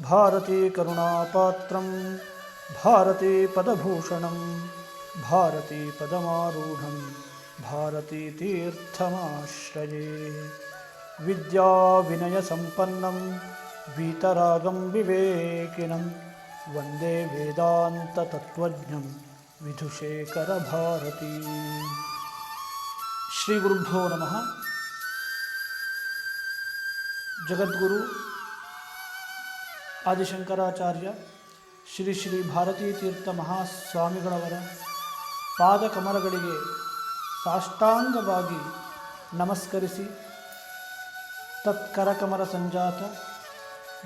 भारती करुणापात्र, भारती पदभूषण, भारती पदमारूढं, भारती तीर्थमाश्रये। विद्याविनयसम्पन्नं, वीतरागं विवेकिनं, वंदे वेदान्ततत्त्वज्ञं विधुशेखरभारती। श्रीगुरुभ्यो नम। जगद्गुरु ಆದಿಶಂಕರಾಚಾರ್ಯ, ಶ್ರೀ ಶ್ರೀ ಭಾರತೀ ತೀರ್ಥ ಮಹಾಸ್ವಾಮಿಗಳವರ ಪಾದಕಮಲಗಳಿಗೆ ಸಾಷ್ಟಾಂಗವಾಗಿ ನಮಸ್ಕರಿಸಿ ತತ್ಕರಕಮರ ಸಂಜಾತ,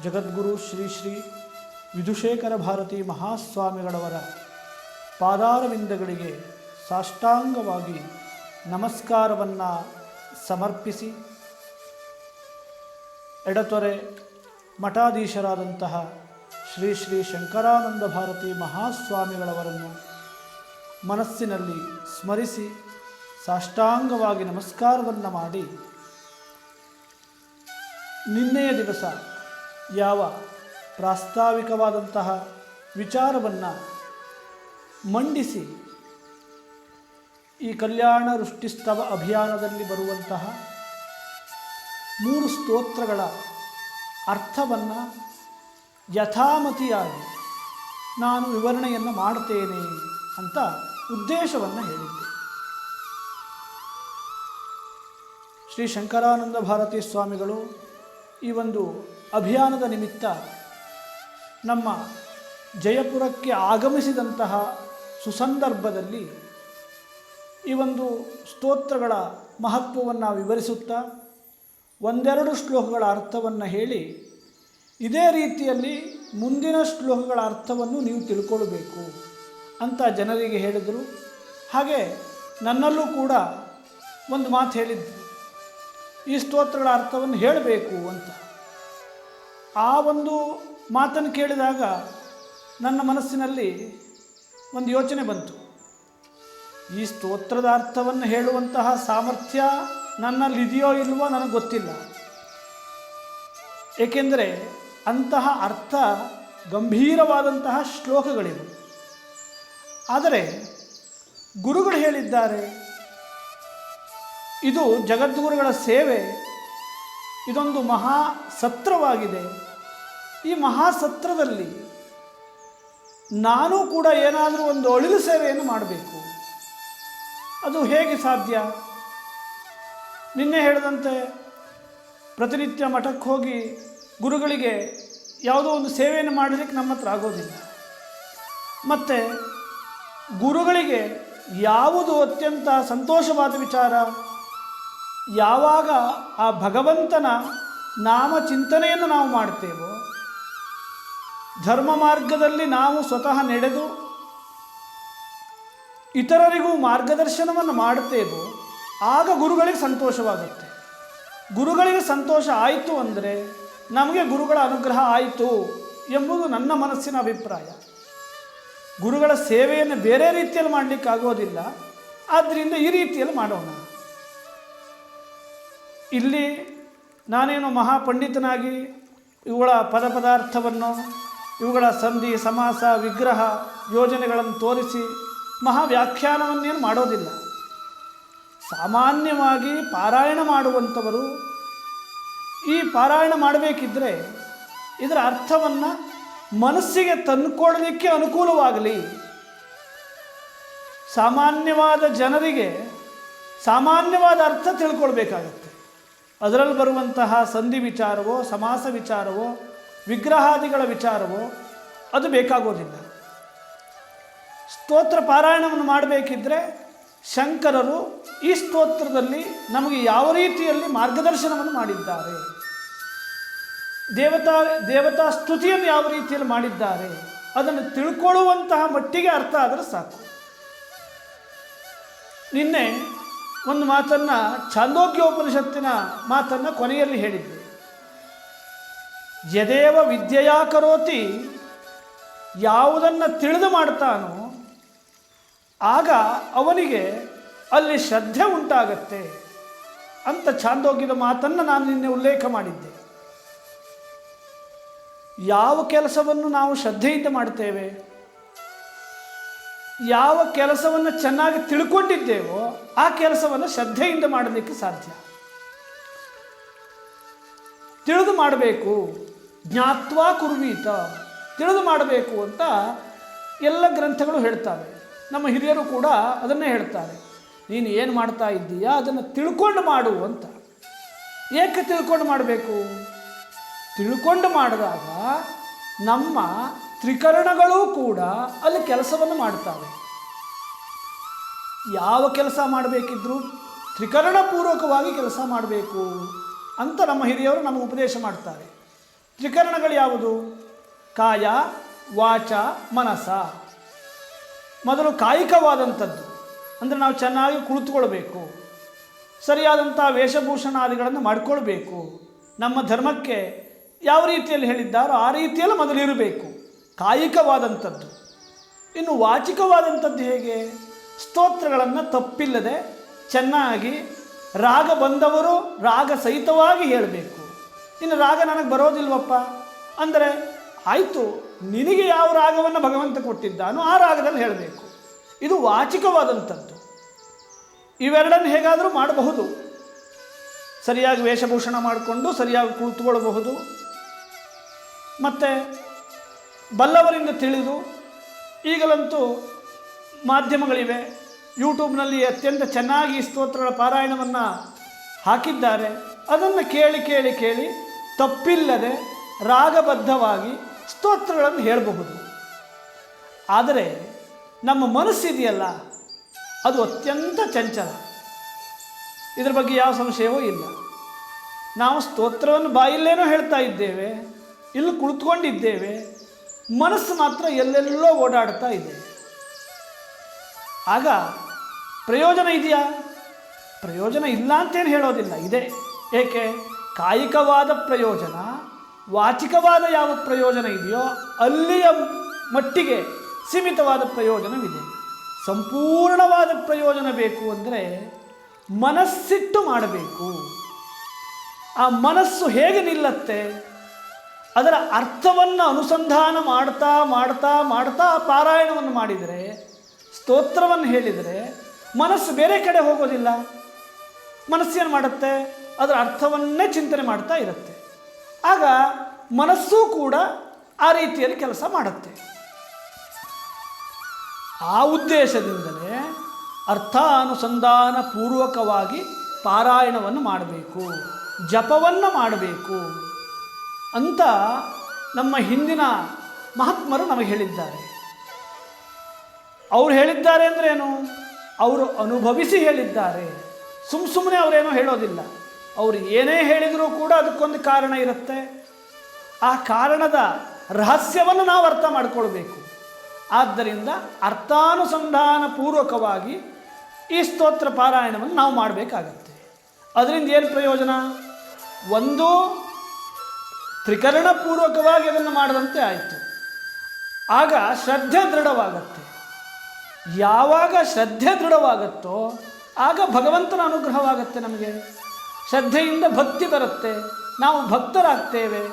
ಜಗದ್ಗುರು ಶ್ರೀ ಶ್ರೀ ವಿಧುಶೇಖರ ಭಾರತಿ ಮಹಾಸ್ವಾಮಿಗಳವರ ಪಾದಾರವಿಂದಗಳಿಗೆ ಸಾಷ್ಟಾಂಗವಾಗಿ ನಮಸ್ಕಾರವನ್ನು ಸಮರ್ಪಿಸಿ, ಎಡತೊರೆ ಮಠಾಧೀಶರಾದಂತಹ ಶ್ರೀ ಶ್ರೀ ಶಂಕರಾನಂದ ಭಾರತಿ ಮಹಾಸ್ವಾಮಿಗಳವರನ್ನು ಮನಸ್ಸಿನಲ್ಲಿ ಸ್ಮರಿಸಿ ಸಾಷ್ಟಾಂಗವಾಗಿ ನಮಸ್ಕಾರವನ್ನು ಮಾಡಿ ನಿನ್ನೆಯ ದಿವಸ ಯಾವ ಪ್ರಾಸ್ತಾವಿಕವಾದಂತಹ ವಿಚಾರವನ್ನು ಮಂಡಿಸಿ ಈ ಕಲ್ಯಾಣ ವೃಷ್ಟಿಸ್ತವ ಅಭಿಯಾನದಲ್ಲಿ ಬರುವಂತಹ ಮೂರು ಸ್ತೋತ್ರಗಳ ಅರ್ಥವನ್ನು ಯಥಾಮತಿಯಾಗಿ ನಾನು ವಿವರಣೆಯನ್ನು ಮಾಡುತ್ತೇನೆ ಅಂತ ಉದ್ದೇಶವನ್ನು ಹೇಳಿದ್ದೆ. ಶ್ರೀ ಶಂಕರಾನಂದ ಭಾರತಿ ಸ್ವಾಮಿಗಳು ಈ ಒಂದು ಅಭಿಯಾನದ ನಿಮಿತ್ತ ನಮ್ಮ ಜಯಪುರಕ್ಕೆ ಆಗಮಿಸಿದಂತಹ ಸುಸಂದರ್ಭದಲ್ಲಿ ಈ ಒಂದು ಸ್ತೋತ್ರಗಳ ಮಹತ್ವವನ್ನು ವಿವರಿಸುತ್ತಾ ಒಂದೆರಡು ಶ್ಲೋಕಗಳ ಅರ್ಥವನ್ನು ಹೇಳಿ, ಇದೇ ರೀತಿಯಲ್ಲಿ ಮುಂದಿನ ಶ್ಲೋಕಗಳ ಅರ್ಥವನ್ನು ನೀವು ತಿಳ್ಕೊಳ್ಬೇಕು ಅಂತ ಜನರಿಗೆ ಹೇಳಿದರು. ಹಾಗೆ ನನ್ನಲ್ಲೂ ಕೂಡ ಒಂದು ಮಾತು ಹೇಳಿದ್ದರು ಈ ಸ್ತೋತ್ರಗಳ ಅರ್ಥವನ್ನು ಹೇಳಬೇಕು ಅಂತ. ಆ ಒಂದು ಮಾತನ್ನು ಕೇಳಿದಾಗ ನನ್ನ ಮನಸ್ಸಿನಲ್ಲಿ ಒಂದು ಯೋಚನೆ ಬಂತು. ಈ ಸ್ತೋತ್ರದ ಅರ್ಥವನ್ನು ಹೇಳುವಂತಹ ಸಾಮರ್ಥ್ಯ ನನ್ನಲ್ಲಿದೆಯೋ ಇಲ್ವೋ ನನಗೆ ಗೊತ್ತಿಲ್ಲ. ಏಕೆಂದರೆ ಅಂತಹ ಅರ್ಥ ಗಂಭೀರವಾದಂತಹ ಶ್ಲೋಕಗಳಿವೆ. ಆದರೆ ಗುರುಗಳು ಹೇಳಿದ್ದಾರೆ, ಇದು ಜಗದ್ಗುರುಗಳ ಸೇವೆ, ಇದೊಂದು ಮಹಾ ಸತ್ರವಾಗಿದೆ. ಈ ಮಹಾಸತ್ರದಲ್ಲಿ ನಾನು ಕೂಡ ಏನಾದರೂ ಒಂದು ಅಳಿಲು ಸೇವೆಯನ್ನು ಮಾಡಬೇಕು. ಅದು ಹೇಗೆ ಸಾಧ್ಯ? ನಿನ್ನೆ ಹೇಳಿದಂತೆ ಪ್ರತಿನಿತ್ಯ ಮಠಕ್ಕೆ ಹೋಗಿ ಗುರುಗಳಿಗೆ ಯಾವುದೋ ಒಂದು ಸೇವೆಯನ್ನು ಮಾಡಲಿಕ್ಕೆ ನಮ್ಮ ಹತ್ರ ಆಗೋದಿಲ್ಲ. ಮತ್ತು ಗುರುಗಳಿಗೆ ಯಾವುದು ಅತ್ಯಂತ ಸಂತೋಷವಾದ ವಿಚಾರ, ಯಾವಾಗ ಆ ಭಗವಂತನ ನಾಮ ಚಿಂತನೆಯನ್ನು ನಾವು ಮಾಡ್ತೇವೋ, ಧರ್ಮ ಮಾರ್ಗದಲ್ಲಿ ನಾವು ಸ್ವತಃ ನಡೆದು ಇತರರಿಗೂ ಮಾರ್ಗದರ್ಶನವನ್ನು ಮಾಡುತ್ತೇವೋ ಆಗ ಗುರುಗಳಿಗೆ ಸಂತೋಷವಾಗುತ್ತೆ. ಗುರುಗಳಿಗೆ ಸಂತೋಷ ಆಯಿತು ಅಂದರೆ ನಮಗೆ ಗುರುಗಳ ಅನುಗ್ರಹ ಆಯಿತು ಎಂಬುದು ನನ್ನ ಮನಸ್ಸಿನ ಅಭಿಪ್ರಾಯ. ಗುರುಗಳ ಸೇವೆಯನ್ನು ಬೇರೆ ರೀತಿಯಲ್ಲಿ ಮಾಡಲಿಕ್ಕೆ ಆಗೋದಿಲ್ಲ. ಆದ್ದರಿಂದ ಈ ರೀತಿಯಲ್ಲಿ ಮಾಡೋಣ. ಇಲ್ಲಿ ನಾನೇನು ಮಹಾಪಂಡಿತನಾಗಿ ಇವುಗಳ ಪದ ಪದಾರ್ಥವನ್ನು ಇವುಗಳ ಸಂಧಿ, ಸಮಾಸ, ವಿಗ್ರಹ ಯೋಜನೆಗಳನ್ನು ತೋರಿಸಿ ಮಹಾ ವ್ಯಾಖ್ಯಾನವನ್ನೇನು ಮಾಡೋದಿಲ್ಲ. ಸಾಮಾನ್ಯವಾಗಿ ಪಾರಾಯಣ ಮಾಡುವಂಥವರು ಈ ಪಾರಾಯಣ ಮಾಡಬೇಕಿದ್ರೆ ಇದರ ಅರ್ಥವನ್ನು ಮನಸ್ಸಿಗೆ ತಂದುಕೊಳ್ಳಲಿಕ್ಕೆ ಅನುಕೂಲವಾಗಲಿ. ಸಾಮಾನ್ಯವಾದ ಜನರಿಗೆ ಸಾಮಾನ್ಯವಾದ ಅರ್ಥ ತಿಳ್ಕೊಳ್ಬೇಕಾಗತ್ತೆ. ಅದರಲ್ಲಿ ಬರುವಂತಹ ಸಂಧಿ ವಿಚಾರವೋ, ಸಮಾಸ ವಿಚಾರವೋ, ವಿಗ್ರಹಾದಿಗಳ ವಿಚಾರವೋ ಅದು ಬೇಕಾಗೋದಿಲ್ಲ. ಸ್ತೋತ್ರ ಪಾರಾಯಣವನ್ನು ಮಾಡಬೇಕಿದ್ರೆ ಶಂಕರರು ಈ ಸ್ತೋತ್ರದಲ್ಲಿ ನಮಗೆ ಯಾವ ರೀತಿಯಲ್ಲಿ ಮಾರ್ಗದರ್ಶನವನ್ನು ಮಾಡಿದ್ದಾರೆ? ದೇವತಾ ದೇವತಾ ಸ್ತುತಿಯನ್ನು ಯಾವ ರೀತಿಯಲ್ಲಿ ಮಾಡಿದ್ದಾರೆ? ಅದನ್ನು ತಿಳ್ಕೊಳ್ಳುವಂತಹ ಮಟ್ಟಿಗೆ ಅರ್ಥ ಆದರೆ ಸಾಕು. ನಿನ್ನೆ ಒಂದು ಮಾತನ್ನು ಛಾಂದೋಗ್ಯೋಪನಿಷತ್ತಿನ ಮಾತನ್ನು ಕೊನೆಯಲ್ಲಿ ಹೇಳಿದ್ದೆ. ಯದೇವ ವಿದ್ಯೆಯಾ ಕರೋತಿ ಯಾವುದನ್ನು ತಿಳಿದು ಮಾಡ್ತಾನೋ ಆಗ ಅವನಿಗೆ ಅಲ್ಲಿ ಶ್ರದ್ಧೆ ಉಂಟಾಗತ್ತೆ ಅಂತ ಛಾಂದೋಗ್ಯದ ಮಾತನ್ನು ನಾನು ನಿನ್ನೆ ಉಲ್ಲೇಖ ಮಾಡಿದ್ದೆ. ಯಾವ ಕೆಲಸವನ್ನು ನಾವು ಶ್ರದ್ಧೆಯಿಂದ ಮಾಡ್ತೇವೆ ಯಾವ ಕೆಲಸವನ್ನು ಚೆನ್ನಾಗಿ ತಿಳ್ಕೊಂಡಿದ್ದೇವೋ ಆ ಕೆಲಸವನ್ನು ಶ್ರದ್ಧೆಯಿಂದ ಮಾಡಲಿಕ್ಕೆ ಸಾಧ್ಯ. ತಿಳಿದು ಮಾಡಬೇಕು, ಜ್ಞಾತ್ವಾ ಕುರ್ವೀತ, ತಿಳಿದು ಮಾಡಬೇಕು ಅಂತ ಎಲ್ಲ ಗ್ರಂಥಗಳು ಹೇಳ್ತವೆ. ನಮ್ಮ ಹಿರಿಯರು ಕೂಡ ಅದನ್ನೇ ಹೇಳ್ತಾರೆ ನೀನು ಏನು ಮಾಡ್ತಾ ಇದ್ದೀಯಾ? ಅದನ್ನು ತಿಳ್ಕೊಂಡು ಮಾಡು ಅಂತ. ಏಕೆ ತಿಳ್ಕೊಂಡು ಮಾಡಬೇಕು? ತಿಳ್ಕೊಂಡು ಮಾಡಿದಾಗ ನಮ್ಮ ತ್ರಿಕರಣಗಳೂ ಕೂಡ ಅಲ್ಲಿ ಕೆಲಸವನ್ನು ಮಾಡ್ತವೆ. ಯಾವ ಕೆಲಸ ಮಾಡಬೇಕಿದ್ರೂ? ತ್ರಿಕರಣಪೂರ್ವಕವಾಗಿ ಕೆಲಸ ಮಾಡಬೇಕು ಅಂತ ನಮ್ಮ ಹಿರಿಯವರು ನಮಗೆ ಉಪದೇಶ ಮಾಡ್ತಾರೆ. ತ್ರಿಕರಣಗಳು ಯಾವುದು? ಕಾಯ, ವಾಚ, ಮನಸ. ಮೊದಲು ಕಾಯಿಕವಾದಂಥದ್ದು. ಅಂದರೆ ನಾವು ಚೆನ್ನಾಗಿ ಕುಳಿತುಕೊಳ್ಬೇಕು. ಸರಿಯಾದಂಥ ವೇಷಭೂಷಣಾದಿಗಳನ್ನು ಮಾಡಿಕೊಳ್ಬೇಕು. ನಮ್ಮ ಧರ್ಮಕ್ಕೆ ಯಾವ ರೀತಿಯಲ್ಲಿ ಹೇಳಿದ್ದಾರೋ ಆ ರೀತಿಯಲ್ಲಿ ಮೊದಲು ಇರಬೇಕು ಕಾಯಿಕವಾದಂಥದ್ದು. ಇನ್ನು ವಾಚಿಕವಾದಂಥದ್ದು ಹೇಗೆ? ಸ್ತೋತ್ರಗಳನ್ನು ತಪ್ಪಿಲ್ಲದೆ ಚೆನ್ನಾಗಿ ರಾಗ ಬಂದವರು ರಾಗ ಸಹಿತವಾಗಿ ಹೇಳಬೇಕು. ಇನ್ನು ರಾಗ ನನಗೆ ಬರೋದಿಲ್ವಪ್ಪ? ಅಂದರೆ ಆಯಿತು ನಿನಗೆ ಯಾವ ರಾಗವನ್ನು ಭಗವಂತ ಕೊಟ್ಟಿದ್ದಾನೋ ಆ ರಾಗದಲ್ಲಿ ಹೇಳಬೇಕು. ಇದು ವಾಚಿಕವಾದಂಥದ್ದು. ಇವೆರಡನ್ನು ಹೇಗಾದರೂ ಮಾಡಬಹುದು. ಸರಿಯಾಗಿ ವೇಷಭೂಷಣ ಮಾಡಿಕೊಂಡು ಸರಿಯಾಗಿ ಕೂತ್ಕೊಳ್ಳಬಹುದು. ಮತ್ತು ಬಲ್ಲವರಿಂದ ತಿಳಿದು ಈಗಲಂತೂ ಮಾಧ್ಯಮಗಳಿವೆ. ಯೂಟ್ಯೂಬ್ನಲ್ಲಿ ಅತ್ಯಂತ ಚೆನ್ನಾಗಿ ಸ್ತೋತ್ರಗಳ ಪಾರಾಯಣವನ್ನು ಹಾಕಿದ್ದಾರೆ. ಅದನ್ನು ಕೇಳಿ ಕೇಳಿ ಕೇಳಿ ತಪ್ಪಿಲ್ಲದೆ ರಾಗಬದ್ಧವಾಗಿ ಸ್ತೋತ್ರಗಳನ್ನು ಹೇಳಬಹುದು. ಆದರೆ ನಮ್ಮ ಮನಸ್ಸಿದೆಯಲ್ಲ, ಅದು ಅತ್ಯಂತ ಚಂಚಲ. ಇದರ ಬಗ್ಗೆ ಯಾವ ಸಂಶಯವೂ ಇಲ್ಲ. ನಾವು ಸ್ತೋತ್ರವನ್ನು ಬಾಯಿಲ್ಲೇನೋ ಹೇಳ್ತಾ ಇದ್ದೇವೆ, ಇಲ್ಲಿ ಕುಳಿತುಕೊಂಡಿದ್ದೇವೆ, ಮನಸ್ಸು ಮಾತ್ರ ಎಲ್ಲೆಲ್ಲೋ ಓಡಾಡ್ತಾ ಇದೆ. ಆಗ ಪ್ರಯೋಜನ ಇದೆಯಾ? ಪ್ರಯೋಜನ ಇಲ್ಲ ಅಂತೇನು ಹೇಳೋದಿಲ್ಲ, ಇದೆ. ಏಕೆ? ಕಾಯಿಕವಾದ ಪ್ರಯೋಜನ. ವಾಚಿಕವಾದ ಯಾವ ಪ್ರಯೋಜನ ಇದೆಯೋ ಅಲ್ಲಿಯ ಮಟ್ಟಿಗೆ ಸೀಮಿತವಾದ ಪ್ರಯೋಜನವಿದೆ. ಸಂಪೂರ್ಣವಾದ ಪ್ರಯೋಜನ ಬೇಕು ಅಂದರೆ ಮನಸ್ಸಿಟ್ಟು ಮಾಡಬೇಕು. ಆ ಮನಸ್ಸು ಹೇಗೆ ನಿಲ್ಲತ್ತೆ? ಅದರ ಅರ್ಥವನ್ನು ಅನುಸಂಧಾನ ಮಾಡ್ತಾ ಮಾಡ್ತಾ ಮಾಡ್ತಾ ಪಾರಾಯಣವನ್ನು ಮಾಡಿದರೆ, ಸ್ತೋತ್ರವನ್ನು ಹೇಳಿದರೆ ಮನಸ್ಸು ಬೇರೆ ಕಡೆ ಹೋಗೋದಿಲ್ಲ. ಮನಸ್ಸೇನು ಮಾಡುತ್ತೆ? ಅದರ ಅರ್ಥವನ್ನೇ ಚಿಂತನೆ ಮಾಡ್ತಾ ಇರುತ್ತೆ. ಆಗ ಮನಸ್ಸು ಕೂಡ ಆ ರೀತಿಯಲ್ಲಿ ಕೆಲಸ ಮಾಡುತ್ತೆ. ಆ ಉದ್ದೇಶದಿಂದಲೇ ಅರ್ಥಾನುಸಂಧಾನ ಪೂರ್ವಕವಾಗಿ ಪಾರಾಯಣವನ್ನು ಮಾಡಬೇಕು, ಜಪವನ್ನು ಮಾಡಬೇಕು ಅಂತ ನಮ್ಮ ಹಿಂದಿನ ಮಹಾತ್ಮರು ನಮಗೆ ಹೇಳಿದ್ದಾರೆ. ಅವ್ರು ಹೇಳಿದ್ದಾರೆ ಅಂದ್ರೇನು ಅವರು ಅನುಭವಿಸಿ ಹೇಳಿದ್ದಾರೆ. ಸುಮ್ಮ ಸುಮ್ಮನೆ ಅವರೇನೋ ಹೇಳೋದಿಲ್ಲ. ಅವರು ಏನೇ ಹೇಳಿದರೂ ಕೂಡ ಅದಕ್ಕೊಂದು ಕಾರಣ ಇರುತ್ತೆ. ಆ ಕಾರಣದ ರಹಸ್ಯವನ್ನು ನಾವು ಅರ್ಥ ಮಾಡಿಕೊಳ್ಬೇಕು. ಆದ್ದರಿಂದ ಅರ್ಥಾನುಸಂಧಾನ ಪೂರ್ವಕವಾಗಿ ಈ ಸ್ತೋತ್ರ ಪಾರಾಯಣವನ್ನು ನಾವು ಮಾಡಬೇಕಾಗತ್ತೆ. ಅದರಿಂದ ಏನು ಪ್ರಯೋಜನ? ಒಂದು, ತ್ರಿಕರಣಪೂರ್ವಕವಾಗಿ ಅದನ್ನು ಮಾಡದಂತೆ ಆಯಿತು. ಆಗ ಶ್ರದ್ಧೆ ದೃಢವಾಗತ್ತೆ. ಯಾವಾಗ ಶ್ರದ್ಧೆ ದೃಢವಾಗುತ್ತೋ, ಆಗ ಭಗವಂತನ ಅನುಗ್ರಹವಾಗತ್ತೆ ನಮಗೆ. ಶ್ರದ್ಧೆಯಿಂದ ಭಕ್ತಿ ಬರುತ್ತೆ. ನಾವು ಭಕ್ತರಾಗ್ತೇವೆ.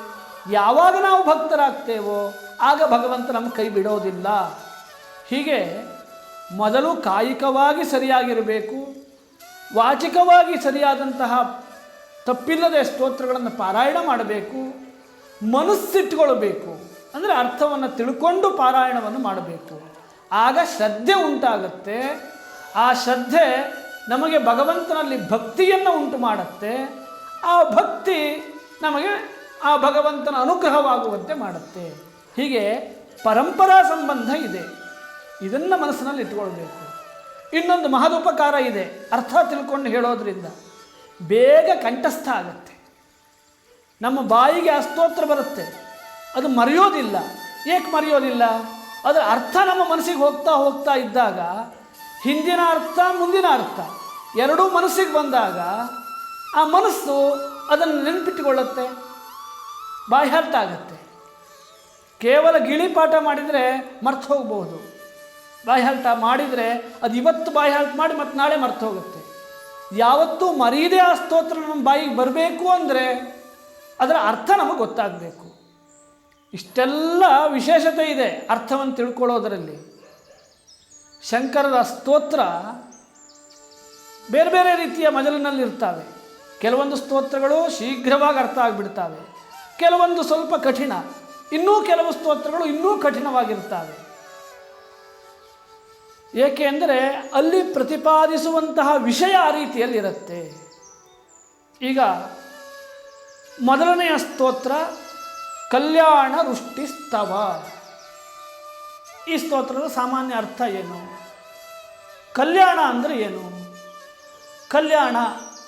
ಯಾವಾಗ ನಾವು ಭಕ್ತರಾಗ್ತೇವೋ, ಆಗ ಭಗವಂತ ನಮ್ಮ ಕೈ ಬಿಡೋದಿಲ್ಲ. ಹೀಗೆ ಮೊದಲು ಕಾಯಿಕವಾಗಿ ಸರಿಯಾಗಿರಬೇಕು. ವಾಚಿಕವಾಗಿ ಸರಿಯಾದಂತಹ ತಪ್ಪಿಲ್ಲದೆ ಸ್ತೋತ್ರಗಳನ್ನು ಪಾರಾಯಣ ಮಾಡಬೇಕು. ಮನಸ್ಸಿಟ್ಕೊಳ್ಬೇಕು. ಅಂದರೆ ಅರ್ಥವನ್ನು ತಿಳ್ಕೊಂಡು ಪಾರಾಯಣವನ್ನು ಮಾಡಬೇಕು. ಆಗ ಶ್ರದ್ಧೆ ಉಂಟಾಗುತ್ತೆ. ಆ ಶ್ರದ್ಧೆ ನಮಗೆ ಭಗವಂತನಲ್ಲಿ ಭಕ್ತಿಯನ್ನು ಉಂಟು ಮಾಡುತ್ತೆ, ಆ ಭಕ್ತಿ ನಮಗೆ ಆ ಭಗವಂತನ ಅನುಗ್ರಹವಾಗುವಂತೆ ಮಾಡುತ್ತೆ. ಹೀಗೆ ಪರಂಪರಾ ಸಂಬಂಧ ಇದೆ. ಇದನ್ನು ಮನಸ್ಸಿನಲ್ಲಿ ಇಟ್ಕೊಳ್ಬೇಕು ಇನ್ನೊಂದು ಮಹದುಪಕಾರ ಇದೆ. ಅರ್ಥ ತಿಳ್ಕೊಂಡು ಹೇಳೋದ್ರಿಂದ ಬೇಗ ಕಂಠಸ್ಥ ಆಗತ್ತೆ. ನಮ್ಮ ಬಾಯಿಗೆ ಆ ಸ್ತೋತ್ರ ಬರುತ್ತೆ. ಅದು ಮರೆಯೋದಿಲ್ಲ. ಏಕೆ ಮರೆಯೋದಿಲ್ಲ. ಅದರ ಅರ್ಥ ನಮ್ಮ ಮನಸ್ಸಿಗೆ ಹೋಗ್ತಾ ಹೋಗ್ತಾ ಇದ್ದಾಗ ಹಿಂದಿನ ಅರ್ಥ, ಮುಂದಿನ ಅರ್ಥ. ಎರಡೂ ಮನಸ್ಸಿಗೆ ಬಂದಾಗ ಆ ಮನಸ್ಸು ಅದನ್ನು ನೆನಪಿಟ್ಟುಕೊಳ್ಳುತ್ತೆ, ಬಾಹ್ಯಾರ್ಥ ಆಗುತ್ತೆ. ಕೇವಲ ಗಿಳಿಪಾಠ ಮಾಡಿದರೆ ಮರ್ತು ಹೋಗ್ಬೋದು ಬಾಯ್ಹಾಲ್ಟ ಮಾಡಿದರೆ ಅದು ಇವತ್ತು ಬಾಯ್ಹಾಲ್ಟ್ ಮಾಡಿ ಮತ್ತು ನಾಳೆ ಮರ್ತು ಹೋಗುತ್ತೆ. ಯಾವತ್ತೂ ಮರೀದೇ ಆ ಸ್ತೋತ್ರ ನಮ್ಮ ಬಾಯಿಗೆ ಬರಬೇಕು ಅಂದರೆ ಅದರ ಅರ್ಥ ನಮಗೆ ಗೊತ್ತಾಗಬೇಕು. ಇಷ್ಟೆಲ್ಲ ವಿಶೇಷತೆ ಇದೆ ಅರ್ಥವನ್ನು ತಿಳ್ಕೊಳ್ಳೋದರಲ್ಲಿ. ಶಂಕರರ ಸ್ತೋತ್ರ ಬೇರೆ ಬೇರೆ ರೀತಿಯ ಮಜಲಿನಲ್ಲಿರ್ತವೆ. ಕೆಲವೊಂದು ಸ್ತೋತ್ರಗಳು ಶೀಘ್ರವಾಗಿ ಅರ್ಥ ಆಗಿಬಿಡ್ತವೆ. ಕೆಲವೊಂದು ಸ್ವಲ್ಪ ಕಠಿಣ. ಇನ್ನೂ ಕೆಲವು ಸ್ತೋತ್ರಗಳು ಇನ್ನೂ ಕಠಿಣವಾಗಿರ್ತವೆ. ಏಕೆ ಅಂದರೆ ಅಲ್ಲಿ ಪ್ರತಿಪಾದಿಸುವಂತಹ ವಿಷಯ ಆ ರೀತಿಯಲ್ಲಿರುತ್ತೆ. ಈಗ ಮೊದಲನೆಯ ಸ್ತೋತ್ರ ಕಲ್ಯಾಣ ವೃಷ್ಟಿ ಸ್ತವ ಈ ಸ್ತೋತ್ರದ ಸಾಮಾನ್ಯ ಅರ್ಥ ಏನು? ಕಲ್ಯಾಣ ಅಂದರೆ ಏನು? ಕಲ್ಯಾಣ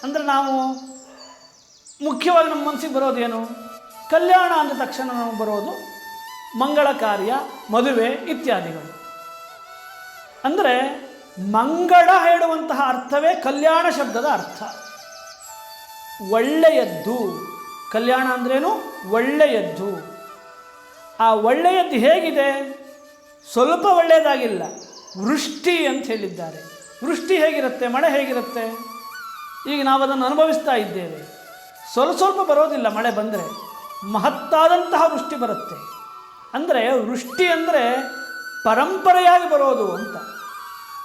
ಅಂದರೆ ನಾವು ಮುಖ್ಯವಾಗಿ ನಮ್ಮ ಮನಸ್ಸಿಗೆ ಬರೋದೇನು ಕಲ್ಯಾಣ ಅಂದ ತಕ್ಷಣ ನಾವು ಬರೋದು ಮಂಗಳ ಕಾರ್ಯ, ಮದುವೆ ಇತ್ಯಾದಿಗಳು. ಅಂದರೆ ಮಂಗಳ ಹೇಳುವಂತಹ ಅರ್ಥವೇ ಕಲ್ಯಾಣ ಶಬ್ದದ ಅರ್ಥ. ಒಳ್ಳೆಯದ್ದು. ಕಲ್ಯಾಣ ಅಂದ್ರೇನು ಒಳ್ಳೆಯದ್ದು. ಆ ಒಳ್ಳೆಯದ್ದು ಹೇಗಿದೆ? ಸ್ವಲ್ಪ ಒಳ್ಳೆಯದಾಗಿಲ್ಲ. ವೃಷ್ಟಿ ಅಂತ ಹೇಳಿದ್ದಾರೆ. ವೃಷ್ಟಿ ಹೇಗಿರುತ್ತೆ? ಮಳೆ ಹೇಗಿರುತ್ತೆ? ಈಗ ನಾವು ಅದನ್ನು ಅನುಭವಿಸ್ತಾ ಇದ್ದೇವೆ. ಸ್ವಲ್ಪ ಸ್ವಲ್ಪ ಬರೋದಿಲ್ಲ ಮಳೆ ಬಂದರೆ. ಮಹತ್ತಾದಂತಹ ವೃಷ್ಟಿ ಬರುತ್ತೆ. ಅಂದರೆ ವೃಷ್ಟಿ ಅಂದರೆ ಪರಂಪರೆಯಾಗಿ ಬರೋದು ಅಂತ.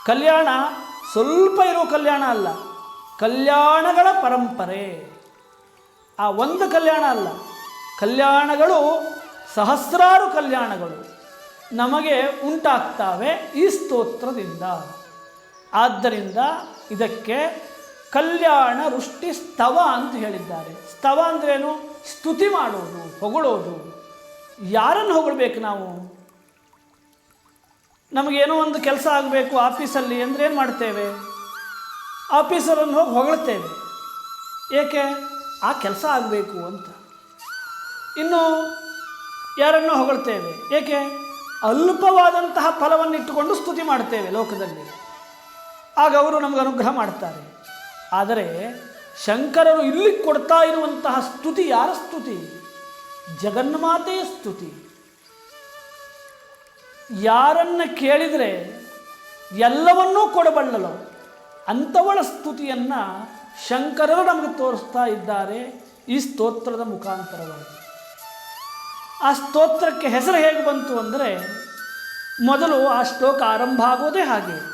ಕಲ್ಯಾಣ ಸ್ವಲ್ಪ ಇರೋ ಕಲ್ಯಾಣ ಅಲ್ಲ. ಕಲ್ಯಾಣಗಳ ಪರಂಪರೆ. ಆ ಒಂದು ಕಲ್ಯಾಣ ಅಲ್ಲ. ಕಲ್ಯಾಣಗಳು ಸಹಸ್ರಾರು ಕಲ್ಯಾಣಗಳು. ನಮಗೆ ಉಂಟಾಗ್ತಾವೆ ಈ ಸ್ತೋತ್ರದಿಂದ. ಆದ್ದರಿಂದ ಇದಕ್ಕೆ ಕಲ್ಯಾಣ ವೃಷ್ಟಿ ಸ್ತವ ಅಂತ ಹೇಳಿದ್ದಾರೆ. ಸ್ತವ ಅಂದ್ರೇನು? ಸ್ತುತಿ ಮಾಡೋದು, ಹೊಗಳೋದು. ಯಾರನ್ನು ಹೊಗಳಬೇಕು ನಾವು? ನಮಗೇನೋ ಒಂದು ಕೆಲಸ ಆಗಬೇಕು ಆಫೀಸಲ್ಲಿ ಅಂದರೆ ಏನು ಮಾಡ್ತೇವೆ? ಆಫೀಸರನ್ನು ಹೋಗಿ ಹೊಗಳ್ತೇವೆ. ಏಕೆ? ಆ ಕೆಲಸ ಆಗಬೇಕು ಅಂತ. ಇನ್ನು ಯಾರನ್ನು ಹೊಗಳ್ತೇವೆ? ಏಕೆ? ಅಲ್ಪವಾದಂತಹ ಫಲವನ್ನಿಟ್ಟುಕೊಂಡು ಸ್ತುತಿ ಮಾಡ್ತೇವೆ ಲೋಕದಲ್ಲಿ. ಆಗ ಅವರು ನಮಗೆ ಅನುಗ್ರಹ ಮಾಡ್ತಾರೆ. ಆದರೆ ಶಂಕರರು ಇಲ್ಲಿ ಕೊಡ್ತಾ ಇರುವಂತಹ ಸ್ತುತಿ ಯಾರ ಸ್ತುತಿ? ಜಗನ್ಮಾತೆಯ ಸ್ತುತಿ. ಯಾರನ್ನು ಕೇಳಿದರೆ ಎಲ್ಲವನ್ನೂ ಕೊಡಬಲ್ಲಲು ಅಂಥವಳ ಸ್ತುತಿಯನ್ನು ಶಂಕರರು ನಮಗೆ ತೋರಿಸ್ತಾ ಇದ್ದಾರೆ ಈ ಸ್ತೋತ್ರದ ಮುಖಾಂತರವಾಗಿ. ಆ ಸ್ತೋತ್ರಕ್ಕೆ ಹೆಸರು ಹೇಗೆ ಬಂತು ಅಂದರೆ ಮೊದಲು ಆ ಶ್ಲೋಕ ಆರಂಭ ಆಗೋದೇ ಹಾಗೆ.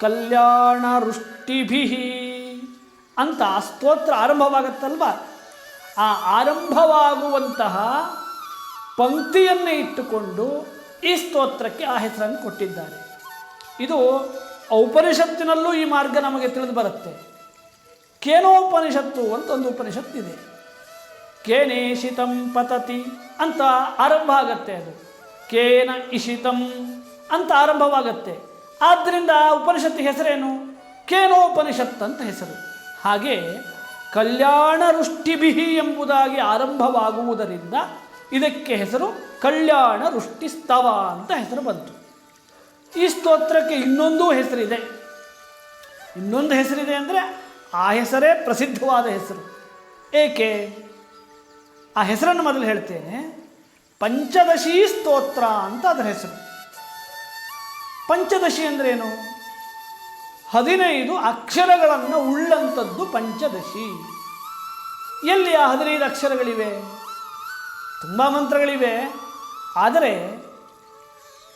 ಕಲ್ಯಾಣ ವೃಷ್ಟಿಭಿ ಅಂತ ಆ ಸ್ತೋತ್ರ ಆರಂಭವಾಗತ್ತಲ್ವ? ಆ ಆರಂಭವಾಗುವಂತಹ ಪಂಕ್ತಿಯನ್ನೇ ಇಟ್ಟುಕೊಂಡು ಈ ಸ್ತೋತ್ರಕ್ಕೆ ಆ ಹೆಸರನ್ನು ಕೊಟ್ಟಿದ್ದಾರೆ. ಇದು ಔಪನಿಷತ್ತಿನಲ್ಲೂ ಈ ಮಾರ್ಗ ನಮಗೆ ತಿಳಿದು ಬರುತ್ತೆ. ಕೇನೋಪನಿಷತ್ತು ಅಂತ ಒಂದು ಉಪನಿಷತ್ತಿದೆ. ಕೇನೇಶಿತಂ ಪತತಿ ಅಂತ ಆರಂಭ ಆಗತ್ತೆ ಅದು. ಕೇನ ಇಶಿತಂ ಅಂತ ಆರಂಭವಾಗತ್ತೆ. ಆದ್ದರಿಂದ ಉಪನಿಷತ್ ಹೆಸರೇನು? ಕೇನೋಪನಿಷತ್ ಅಂತ ಹೆಸರು. ಹಾಗೆ ಕಲ್ಯಾಣ ರುಷ್ಟಿಬಿಹಿ ಎಂಬುದಾಗಿ ಆರಂಭವಾಗುವುದರಿಂದ ಇದಕ್ಕೆ ಹೆಸರು ಕಲ್ಯಾಣ ರುಷ್ಟಿ ಸ್ತವ ಅಂತ ಹೆಸರು ಬಂತು. ಈ ಸ್ತೋತ್ರಕ್ಕೆ ಇನ್ನೊಂದು ಹೆಸರಿದೆ. ಇನ್ನೊಂದು ಹೆಸರಿದೆ ಅಂದರೆ ಆ ಹೆಸರೇ ಪ್ರಸಿದ್ಧವಾದ ಹೆಸರು. ಏಕೆ? ಆ ಹೆಸರನ್ನು ಮೊದಲು ಹೇಳ್ತೇನೆ. ಪಂಚದಶಿ ಸ್ತೋತ್ರ ಅಂತ ಅದರ ಹೆಸರು. ಪಂಚದಶಿ ಅಂದ್ರೇನು? ಹದಿನೈದು ಅಕ್ಷರಗಳನ್ನು ಉಳ್ಳಂಥದ್ದು ಪಂಚದಶಿ. ಎಲ್ಲಿ ಆ ಹದಿನೈದು ಅಕ್ಷರಗಳಿವೆ? ತುಂಬ ಮಂತ್ರಗಳಿವೆ. ಆದರೆ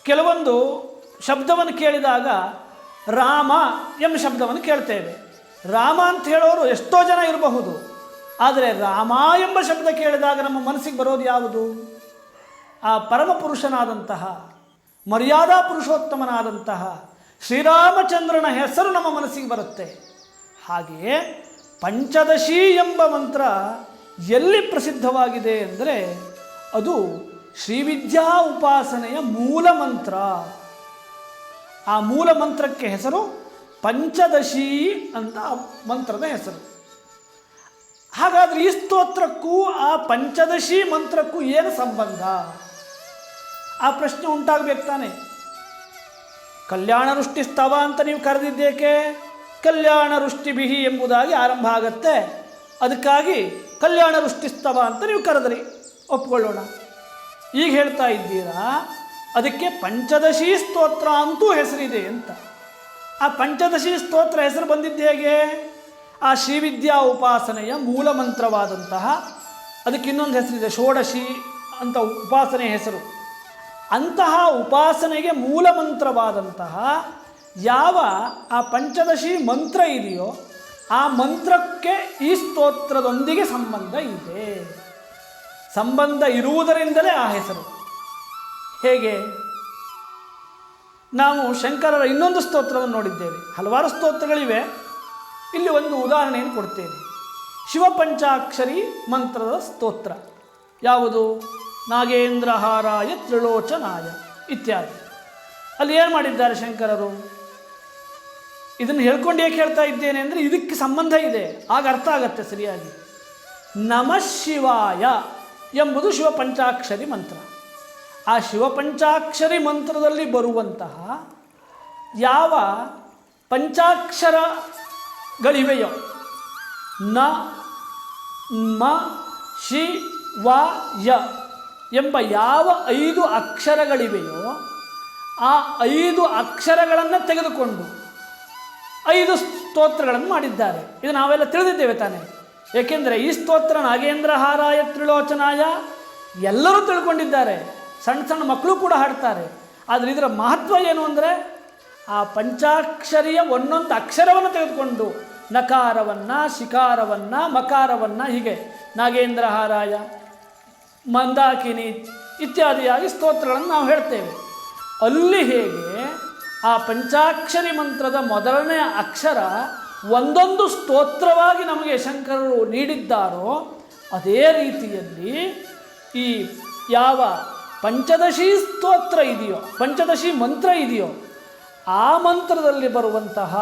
ಕೆಲವೊಂದು ಶಬ್ದವನ್ನು ಕೇಳಿದಾಗ ರಾಮ ಎಂಬ ಶಬ್ದವನ್ನು ಕೇಳ್ತೇವೆ. ರಾಮ ಅಂತ ಹೇಳೋರು ಎಷ್ಟೋ ಜನ ಇರಬಹುದು. ಆದರೆ ರಾಮ ಎಂಬ ಶಬ್ದ ಕೇಳಿದಾಗ ನಮ್ಮ ಮನಸ್ಸಿಗೆ ಬರೋದು ಯಾವುದು? ಆ ಪರಮ ಪುರುಷನಾದಂತಹ ಮರ್ಯಾದಾ ಪುರುಷೋತ್ತಮನಾದಂತಹ ಶ್ರೀರಾಮಚಂದ್ರನ ಹೆಸರು ನಮ್ಮ ಮನಸ್ಸಿಗೆ ಬರುತ್ತೆ. ಹಾಗೆಯೇ ಪಂಚದಶಿ ಎಂಬ ಮಂತ್ರ ಎಲ್ಲಿ ಪ್ರಸಿದ್ಧವಾಗಿದೆ ಅಂದರೆ ಅದು ಶ್ರೀವಿದ್ಯಾ ಉಪಾಸನೆಯ ಮೂಲ ಮಂತ್ರ. ಆ ಮೂಲ ಮಂತ್ರಕ್ಕೆ ಹೆಸರು ಪಂಚದಶಿ ಅಂತ ಮಂತ್ರದ ಹೆಸರು. ಹಾಗಾದ್ರೆ ಈ ಸ್ತೋತ್ರಕ್ಕೂ, ಆ ಪಂಚದಶಿ ಮಂತ್ರಕ್ಕೂ ಏನು ಸಂಬಂಧ? ಆ ಪ್ರಶ್ನೆ ಉಂಟಾಗಬೇಕು ತಾನೆ. ಕಲ್ಯಾಣ ವೃಷ್ಟಿ ಸ್ತವ ಅಂತ ನೀವು ಕರೆದಿದ್ದೇಕೆ? ಕಲ್ಯಾಣ ವೃಷ್ಟಿ ಬಿಹಿ ಎಂಬುದಾಗಿ ಆರಂಭ ಆಗತ್ತೆ. ಅದಕ್ಕಾಗಿ ಕಲ್ಯಾಣ ವೃಷ್ಟಿ ಸ್ತವ ಅಂತ ನೀವು ಕರೆದ್ರಿ. ಒಪ್ಕೊಳ್ಳೋಣ. ಈಗ ಹೇಳ್ತಾ ಇದ್ದೀರಾ, ಅದಕ್ಕೆ ಪಂಚದಶಿ ಸ್ತೋತ್ರ ಅಂತೂ ಹೆಸರಿದೆ ಅಂತ. ಆ ಪಂಚದಶಿ ಸ್ತೋತ್ರ ಹೆಸರು ಬಂದಿದ್ದು ಹೇಗೆ? ಆ ಶ್ರೀವಿದ್ಯಾ ಉಪಾಸನೆಯ ಮೂಲ ಮಂತ್ರವಾದಂತಹ, ಅದಕ್ಕೆ ಇನ್ನೊಂದು ಹೆಸರಿದೆ, ಷೋಡಶಿ ಅಂತ ಉಪಾಸನೆ ಹೆಸರು. ಅಂತಹ ಉಪಾಸನೆಗೆ ಮೂಲ ಮಂತ್ರವಾದಂತಹ ಯಾವ ಆ ಪಂಚದಶಿ ಮಂತ್ರ ಇದೆಯೋ, ಆ ಮಂತ್ರಕ್ಕೆ ಈ ಸ್ತೋತ್ರದೊಂದಿಗೆ ಸಂಬಂಧ ಇದೆ. ಸಂಬಂಧ ಇರುವುದರಿಂದಲೇ ಆ ಹೆಸರು. ಹೇಗೆ? ನಾವು ಶಂಕರರ ಇನ್ನೊಂದು ಸ್ತೋತ್ರವನ್ನು ನೋಡಿದ್ದೇವೆ. ಹಲವಾರು ಸ್ತೋತ್ರಗಳಿವೆ. ಇಲ್ಲಿ ಒಂದು ಉದಾಹರಣೆಯನ್ನು ಕೊಡ್ತೇನೆ. ಶಿವಪಂಚಾಕ್ಷರಿ ಮಂತ್ರದ ಸ್ತೋತ್ರ. ಯಾವುದು? ನಾಗೇಂದ್ರಹಾರಾಯ ತ್ರಿಲೋಚನಾಯ ಇತ್ಯಾದಿ. ಅಲ್ಲಿ ಏನು ಮಾಡಿದ್ದಾರೆ ಶಂಕರರು? ಇದನ್ನು ಹೇಳ್ಕೊಂಡು ಏಕೆ ಹೇಳ್ತಾ ಇದ್ದೇನೆ ಅಂದರೆ ಇದಕ್ಕೆ ಸಂಬಂಧ ಇದೆ. ಆಗ ಅರ್ಥ ಆಗತ್ತೆ ಸರಿಯಾಗಿ. ನಮ ಶಿವಾಯ ಎಂಬುದು ಶಿವಪಂಚಾಕ್ಷರಿ ಮಂತ್ರ. ಆ ಶಿವಪಂಚಾಕ್ಷರಿ ಮಂತ್ರದಲ್ಲಿ ಬರುವಂತಹ ಯಾವ ಪಂಚಾಕ್ಷರಗಳಿವೆಯೋ ನ, ಮ, ಶಿ, ವ, ಯ ಎಂಬ ಯಾವ ಐದು ಅಕ್ಷರಗಳಿವೆಯೋ, ಆ ಐದು ಅಕ್ಷರಗಳನ್ನು ತೆಗೆದುಕೊಂಡು ಐದು ಸ್ತೋತ್ರಗಳನ್ನು ಮಾಡಿದ್ದಾರೆ. ಇದು ನಾವೆಲ್ಲ ತಿಳಿದಿದ್ದೇವೆ ತಾನೆ. ಏಕೆಂದರೆ ಈ ಸ್ತೋತ್ರ ನಾಗೇಂದ್ರ ಹಾರಾಯ ತ್ರಿಲೋಚನಾಯ ಎಲ್ಲರೂ ತಿಳ್ಕೊಂಡಿದ್ದಾರೆ. ಸಣ್ಣ ಸಣ್ಣ ಮಕ್ಕಳು ಕೂಡ ಹಾಡ್ತಾರೆ. ಆದರೆ ಇದರ ಮಹತ್ವ ಏನು ಅಂದರೆ ಆ ಪಂಚಾಕ್ಷರಿಯ ಒಂದೊಂದು ಅಕ್ಷರವನ್ನು ತೆಗೆದುಕೊಂಡು ನಕಾರವನ್ನು, ಶಿಕಾರವನ್ನು, ಮಕಾರವನ್ನು ಹೀಗೆ. ನಾಗೇಂದ್ರ ಹಾರಾಯ, ಮಂದಾಕಿನಿ ಇತ್ಯಾದಿಯಾಗಿ ಸ್ತೋತ್ರಗಳನ್ನು ನಾವು ಹೇಳ್ತೇವೆ. ಅಲ್ಲಿ ಹೇಗೆ ಆ ಪಂಚಾಕ್ಷರಿ ಮಂತ್ರದ ಮೊದಲನೆಯ ಅಕ್ಷರ ಒಂದೊಂದು ಸ್ತೋತ್ರವಾಗಿ ನಮಗೆ ಶಂಕರರು ನೀಡಿದ್ದಾರೋ, ಅದೇ ರೀತಿಯಲ್ಲಿ ಈ ಯಾವ ಪಂಚದಶಿ ಸ್ತೋತ್ರ ಇದೆಯೋ, ಪಂಚದಶಿ ಮಂತ್ರ ಇದೆಯೋ, ಆ ಮಂತ್ರದಲ್ಲಿ ಬರುವಂತಹ